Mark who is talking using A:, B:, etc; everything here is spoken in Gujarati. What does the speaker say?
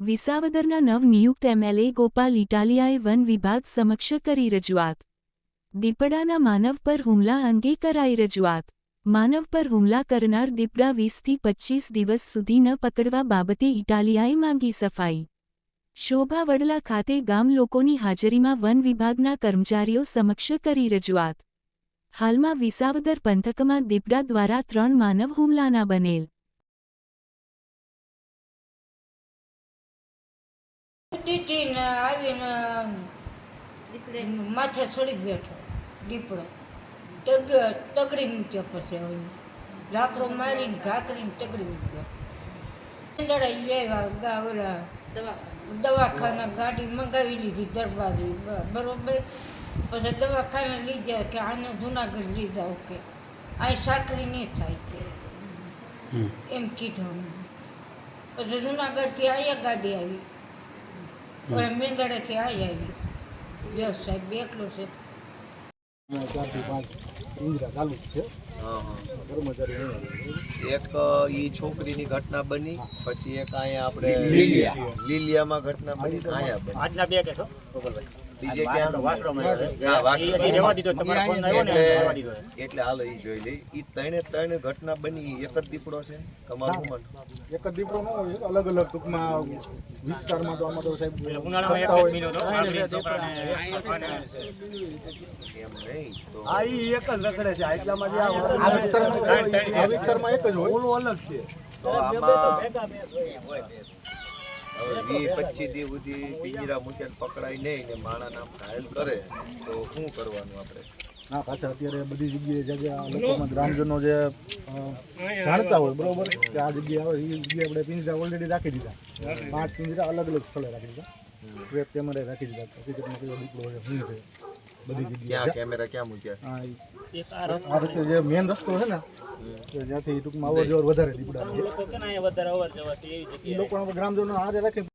A: વિસાવદરના નવનિયુક્ત એમએલએ ગોપાલ ઇટાલિયાએ વન વિભાગ સમક્ષ કરી રજૂઆત. દીપડાના માનવ પર હુમલા અંગે કરાઈ રજૂઆત. માનવ પર હુમલા કરનાર દીપડા વીસથી પચ્ચીસ દિવસ સુધી ન પકડવા બાબતે ઇટાલિયાએ માંગી સફાઈ. શોભા વડલા ખાતે ગામ લોકોની હાજરીમાં વન વિભાગના કર્મચારીઓ સમક્ષ કરી રજૂઆત. હાલમાં વિસાવદર પંથકમાં દીપડા દ્વારા ત્રણ માનવ હુમલાના બનેલ.
B: ઉઠીથી ને આવીને માથે ચડી બેઠો દીપડો. તગ તગડી મૂક્યો પછી હવે. લાકડો મારીને ઘાકરીને તગડી મૂક્યો. દડા લેવા ગા ઓલા દવાખાના. ગાડી મંગાવી લીધી દરબારી બરોબર? પછી દવાખાને લઈ જાય કે આને જુનાગઢ લઈ જાઓ કે. આ સાકરી નહીં થાય કે. એમ કીધું પછી જુનાગઢથી અહીંયા ગાડી આવી. ઓલા મેંદડેથી અહીં આવી જો સાહેબ એકલો છે
C: ચારથી પાંચ પિંજરા ચાલુ છે
D: હા, હા.
C: કર્મચારી નહીં આવે.
D: એક ઈ છોકરીની ઘટના બની પછી એક અહીંયા આપણે
C: લીલિયા.
D: લીલિયામાં ઘટના બની અહીંયા બની
E: આજના બે કેસો ગોપાલભાઈ
D: બીજે ક્યાં?
E: વાસણો
D: હા, વાસણો.
E: એ રહેવા દીધો તમારો ફોન આવ્યો ને
D: એટલે એટલે હાલો ઈ જોઈ લે એ ત્રણે ત્રણ ઘટના બની એક જ દીપડો છે. તમારું મન
C: એક જ દીપડો નો અલગ અલગ ટૂંકમાં વિસ્તારમાં તો આમાં તો સાહેબ
E: એટલે ઉનાળામાં એક
C: થતા
E: જ
C: હોય.
E: મહિનો હતો આગળ છોકરાને અને
D: એમ નહીં તો.
C: આ વિસ્તારમાં આ વિસ્તારમાં એક જ હોય. ઓલું અલગ છે
D: તો આમાં હવે વી પચીસ દી સુધી પિંજરા મૂક્યા પકડાય નહીં ને માણા નામ ઘાયલ કરે તો શું કરવાનું આપણે?
C: ના પાછા અત્યારે બધી જગ્યાએ જગ્યા લોકોમાં ગ્રામજનો જે જાણતા હોય બરોબર? કે આ જગ્યા આવે એ જગ્યાએ આપણે પિંજરા ઓલરેડી રાખી દીધા. પાંચ પિંજરા અલગ અલગ સ્થળે રાખી દીધા. ટ્રેપ કેમેરા રાખી દીધા. હકીકતમાં કયો દીકરો હોય શું છે? બધી
D: ક્યાં કેમેરા ક્યાં મૂક્યા?
C: હા ઈ- આ રસ્તે. જે મેન રસ્તો છે ને કે જ્યાંથી ટૂંકમાં અવર જવર વધારે દીપડા
E: લોકો
C: ગ્રામજનો હારે રાખી